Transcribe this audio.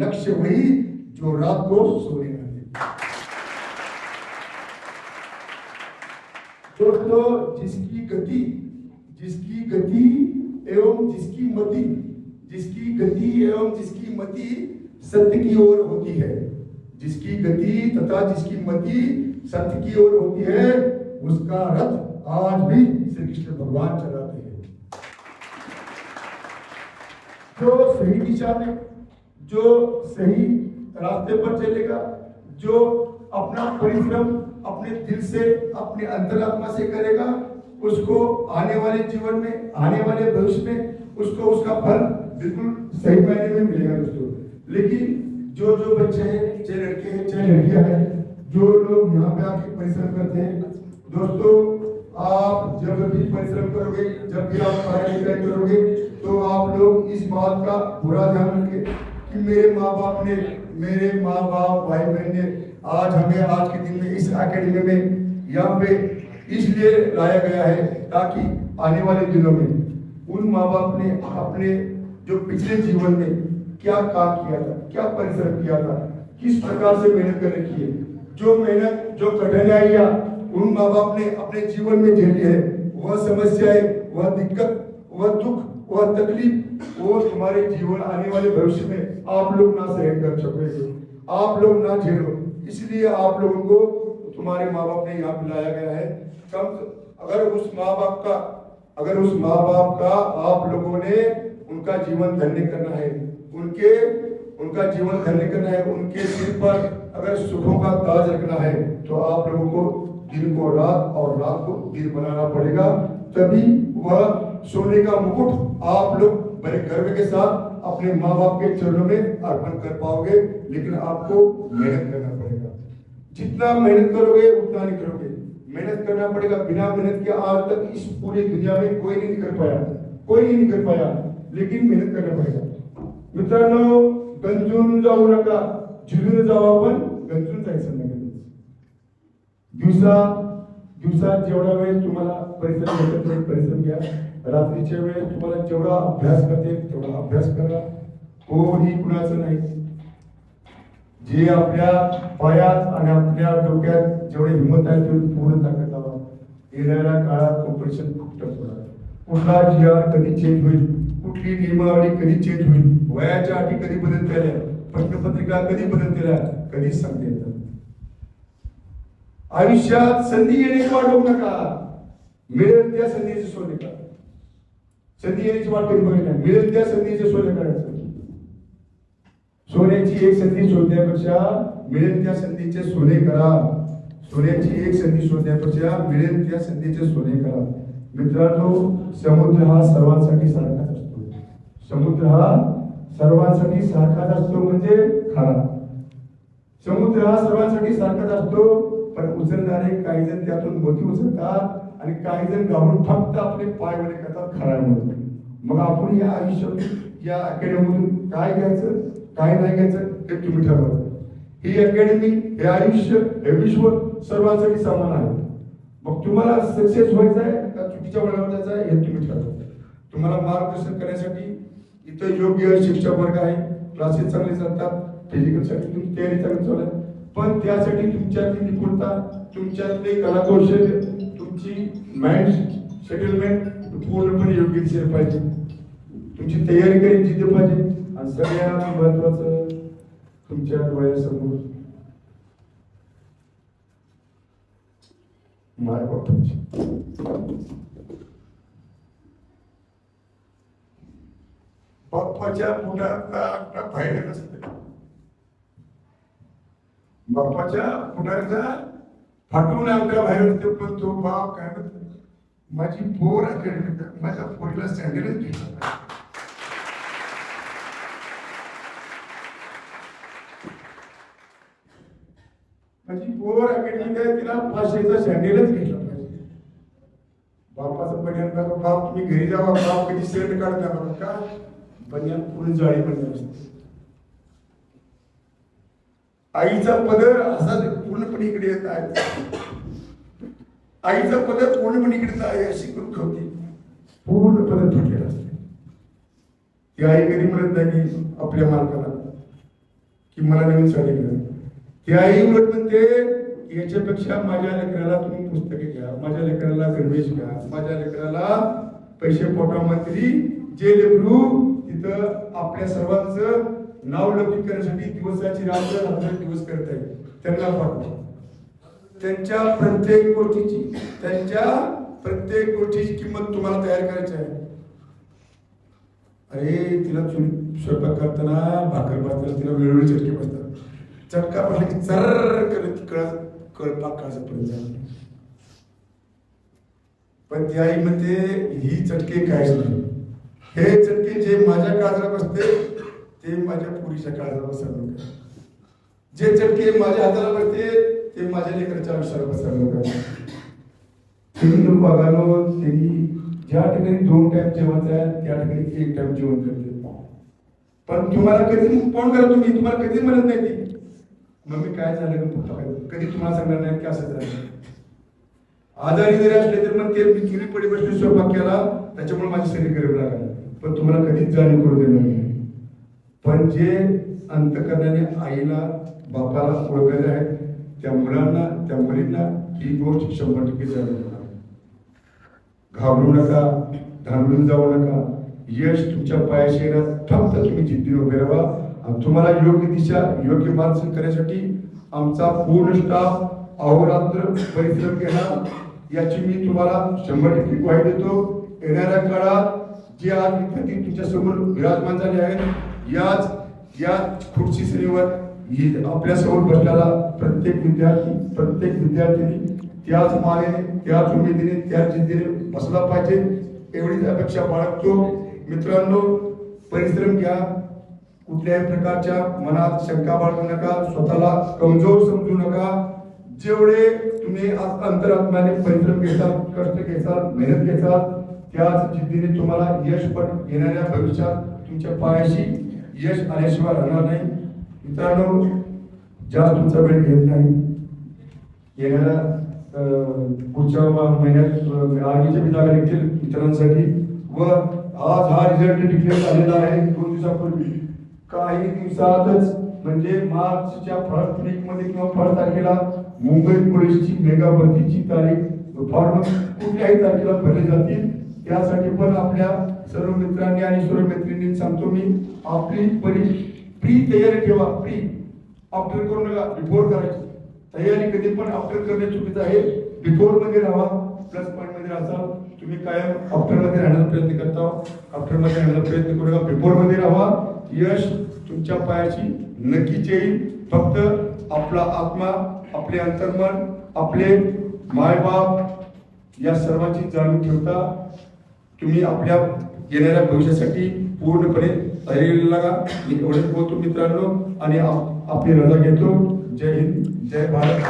लक्ष्य वही जो रात को सोने न दे दोस्तों, जिसकी गति जिसकी गति एवं जिसकी मति, जिसकी गति एवं जिसकी मति सत्य की ओर होती है, जिसकी गति तथा जिसकी मति सत्य की ओर होती है, उसका रथ आज भी श्री कृष्ण भगवान चलाते हैं। जो सही दिशा में जो सही रास्ते पर चलेगा, जो अपना परिश्रम अपने दिल से, अपने अंतरात्मा से करेगा, उसको आने वाले जीवन में, आने वाले भविष्य में, उसको उसका फल बिल्कुल सही मायने में मिलेगा दोस्तों। लेकिन जो जो बच्चे हैं, चाहे लड़के हैं, चाहे लड़कियाँ हैं, जो लोग यहाँ पे आके परिश्रम करते हैं, दोस्तों, आप जब भी परिश्रम करोगे, जब भी आप पढ़ाई लिखाई करोगे तो आप लोग इस बात का पूरा ध्यान रखें। कि मेरे माँ बाप ने, मेरे माँ बाप भाई बहन ने आज हमें, आज के दिन में इस एकेडमी में यहाँ पे इसलिए लाया गया है ताकि आने वाले दिनों में उन माँ बाप ने अपने जो पिछले जीवन में क्या काम किया था, क्या परिश्रम किया था, किस प्रकार से मेहनत कर रखी है, जो मेहनत, जो कठिनाइयाँ उन माँ बाप ने अपने जीवन में झेली है, वह समस्याएँ, वह दिक्कत, वह दुख, वह तकलीफ़ वो तुम्हारे जीवन आने वाले भविष्य में आप लोग ना सहन कर सकोगे आप लोग ना झेलो। इसलिए आप लोगों को तुम्हारे माँ बाप ने यहाँ पे लाया गया है। कम अगर उस माँ बाप का अगर उस माँ बाप का आप लोगों ने उनका जीवन धन्य करना है, उनके उनका जीवन धन्य करना है, उनके सिर पर अगर सुखों का ताज रखना है तो आप लोगों को दिन को रात और रात को दिन बनाना पड़ेगा। तभी वह सोने का मुकुट आप लोग बड़े गर्व के साथ अपने माँ बाप के चरणों में अर्पण कर पाओगे, लेकिन आपको मेहनत करना पड़ेगा। जितना मेहनत करोगे, उतना नहीं करोगे। मेहनत करना पड़ेगा। बिना मेहनत के आज तक इस पूरी दुनिया में कोई नहीं कर पाया। कोई नहीं कर पाया। लेकिन मेहनत करना पड़ेगा। मित्रांनो, गंजून जाऊ नका। झुलून जाऊ आपण। गंजून जायचं नाही दिवसा दिवसात जेवढा वेळ तुम्हाला परिश्रम तेवढे परिश्रम घ्या. रात्रीच्या वेळेस तुम्हाला जेवढा अभ्यास करते तेवढा अभ्यास करा. कोणी कुणाचं नाही. जे आपल्या पायात आणि आपल्या डोक्यात जेवढे हिंमत आहे तेवढी पूर्ण ताकद लावा येणाऱ्या काळात कॉम्पिटिशन खूप टफ होणार. कुठला जी आर कधी चेंज होईल? कुठली नियमावली कधी चेंज होईल? वयाच्या अटी कधी बदलत्या प्रश्नपत्रिका कधी बदलत्या कधीच सांगता आयुष्यात संधी येणे वाढवू नका. मिळेल त्या संधीचे सोने नका. संधी येण्याची वाट कधी मिळेल त्या संधीचे सोने करायचं. सोन्याची एक संधी शोधण्यापेक्षा मिळेल त्या संधीचे सोने करा. सोन्याची एक संधी शोधण्यापेक्षा मिळेल त्या संधीचे सोने करा. मित्रांनो समुद्र हा सर्वांसाठी सारखाच असतो. समुद्र हा सर्वांसाठी सारखाच असतो म्हणजे खरा. समुद्र हा सर्वांसाठी सारखाच असतो पण उचलणारे काही जण त्यातून मोती उचलतात. आणि काही जण घाबरून फक्त आपले पाय वगैरे करतात खरामध्ये मग आपण या आयुष्यात या अकॅडमीमधून काय घ्यायचं काय नाही घ्यायचं हे तुम्ही ठरवा. ही अकॅडमी हे आयुष्य हे विश्व सर्वांसाठी समान आहे. मग तुम्हाला सक्सेस व्हायचं आहे का चुकीच्या वळणावर जायचं आहे हे तुम्ही ठरवा. तुम्हाला मार्गदर्शन करण्यासाठी इथं योग्य शिक्षक वर्ग आहे क्लासेस चांगले चालतात फिजिकलसाठी तुमची तयारी चांगली चालू आहे. पण त्यासाठी तुमच्यातली निपुणता तुमच्यातले कलाकौशल्य तुमची माइंड सेटलमेंट पूर्णपणे योग्य दिशेने पाहिजे. तुमची तयारी करी जिद्द पाहिजे. आणि सगळ्यात महत्वाचं तुमच्या डोळ्यासमोर मार्ग बाप्पाच्या पोटातला आकडा बाहेर नसते. बाप्पाच्या पोटाचा फाटून आमच्या बाहेर असते पण तो बाप काय म्हणतो? माझी पोर अकॅडमी माझ्या पोरीला सँडलच घेतला. माझी पोर अकॅडमी काय तिला पाचशेचा सँडलच घेतला पाहिजे. बापाचं बनियान बाप तुम्ही घरी जावा बाप कधी सेट काढता का? बनियान पुढे जाळी बनियान असते. आईचा पदर असा पूर्णपणे इकडे येत आहे. आईचा पदर पूर्णपणे इकडे आहे अशी करून होती. पूर्ण पदर फुटलेलं असते. ती आई कधी म्हणत नाही की आपल्या मालकाला की मला नवीन साडी मिळेल ती आई उलट म्हणते याच्यापेक्षा माझ्या लेकराला तुम्ही पुस्तके घ्या माझ्या लेकराला गणवेश घ्या माझ्या लेकराला पैसे पोटामध्ये जे लेकरू तिथं आपल्या सर्वांचं नाव लौकिक करण्यासाठी दिवसाची रात्र रात्र दिवस करत आहे त्यांना पाठवा. त्यांच्या प्रत्येक गोष्टीची त्यांच्या प्रत्येक गोष्टीची किंमत तुम्हाला तयार करायची आहे. अरे तिला स्वयंपाक करताना भाकर बसताना तिला वेळोवेळी चटके बसतात चटका बसला की चर करत कळत कळपाक काळजापर्यंत जाणार. पण ती आई म्हणते ही चटके काहीच नाही. हे चटके जे माझ्या काळजाला बसते ते माझ्या पुरीच्या काळजाला बसत नका जे चटके माझ्या हाताला बसते ते माझ्या लेकराच्या आयुष्याला बसत नका हिंदू बघानो त्यांनी ज्या ठिकाणी दोन टाइम जेवण आहे त्या ठिकाणी एक टाइम जेवण करते. पण तुम्हाला कधी कोण करा तुम्ही तुम्हाला कधी म्हणत नाही ती. मम्मी काय झालं का कधी तुम्हाला सांगणार नाही की असं झालं. आजारी जरी असले तर मग ते मी चुली पडी बसून स्वयंपाक केला त्याच्यामुळे माझी शरीर गरीब लागलं. पण तुम्हाला कधीच जाणीव करू देणार नाही. पण जे अंतकरणाने आईला बापाला ओळखले आहेत त्या मुलांना त्या मुलींना ही गोष्ट शंभर टक्के जाणीव होणार. घाबरू नका धांबळून जाऊ नका. यश तुमच्या पायाशी येणार फक्त तुम्ही जिद्दीने उभे राहा. आणि तुम्हाला योग्य दिशा योग्य मार्गदर्शन करण्यासाठी आमचा पूर्ण स्टाफ अहोरात्र परिश्रम घेणार. याची मी तुम्हाला शंभर टक्के ग्वाही देतो. येणाऱ्या काळात जे आज विद्यार्थी तुमच्यासमोर विराजमान झाले आहेत याच या खुर्ची श्रेणीवर ही आपल्यासमोर बसलेला प्रत्येक विद्यार्थी प्रत्येक विद्यार्थिनी त्याच मागे त्याच उमेदीने त्याच जिद्दीने बसला पाहिजे एवढीच अपेक्षा बाळगतो. मित्रांनो परिश्रम घ्या. कुठल्याही प्रकारच्या मनात शंका बाळगू नका. स्वतःला कमजोर समजू नका. जेवढे तुम्ही आज अंतरात्म्याने परिश्रम घेता कष्ट घेसाल मेहनत घेसाल त्याच जिद्दीने तुम्हाला यश पण येणाऱ्या भविष्यात तुमच्या पायाशी यश आल्याशिवाय राहणार नाही. मित्रांनो जास्त तुमचा वेळ घेत नाही. येणाऱ्या पुढच्या महिन्यात आधीच्या आर्मीच्या बी जागा मित्रांसाठी व आज हा रिझल्ट डिक्लेअर झालेला आहे. दोन दिवसापूर्वी. काही दिवसातच म्हणजे मार्चच्या फर्स्ट वीकमध्ये किंवा फर्स्ट तारखेला मुंबई पोलीसची मेगा भरतीची तारीख फॉर्म कुठल्याही तारखेला भरले जातील. यासाठी पण आपल्या सर्व मित्रांनी आणि सर्व मैत्रिणींनी सांगतो मी आपली परी प्री तयारी ठेवा प्री. आफ्टर करू नका बिफोर करायची. तयारी कधी पण आफ्टर करणे चुकीचं आहे बिफोरमध्ये राहा प्लस पॉईंटमध्ये राहा. तुम्ही कायम आफ्टरमध्ये राहण्याचा प्रयत्न करता. आफ्टरमध्ये राहण्याचा प्रयत्न करू नका बिफोरमध्ये राहा. यश तुमच्या पायाची नक्कीच येईल. फक्त आपला आत्मा आपले अंतर्मन आपले मायबाप या सर्वांची जाणून ठेवता. तुम्ही आपल्या येणाऱ्या भविष्यासाठी पूर्णपणे तयारी लागा. मी एवढेच बोलतो मित्रांनो. आणि आप- आपली रजा घेतो. जय हिंद जय भारत.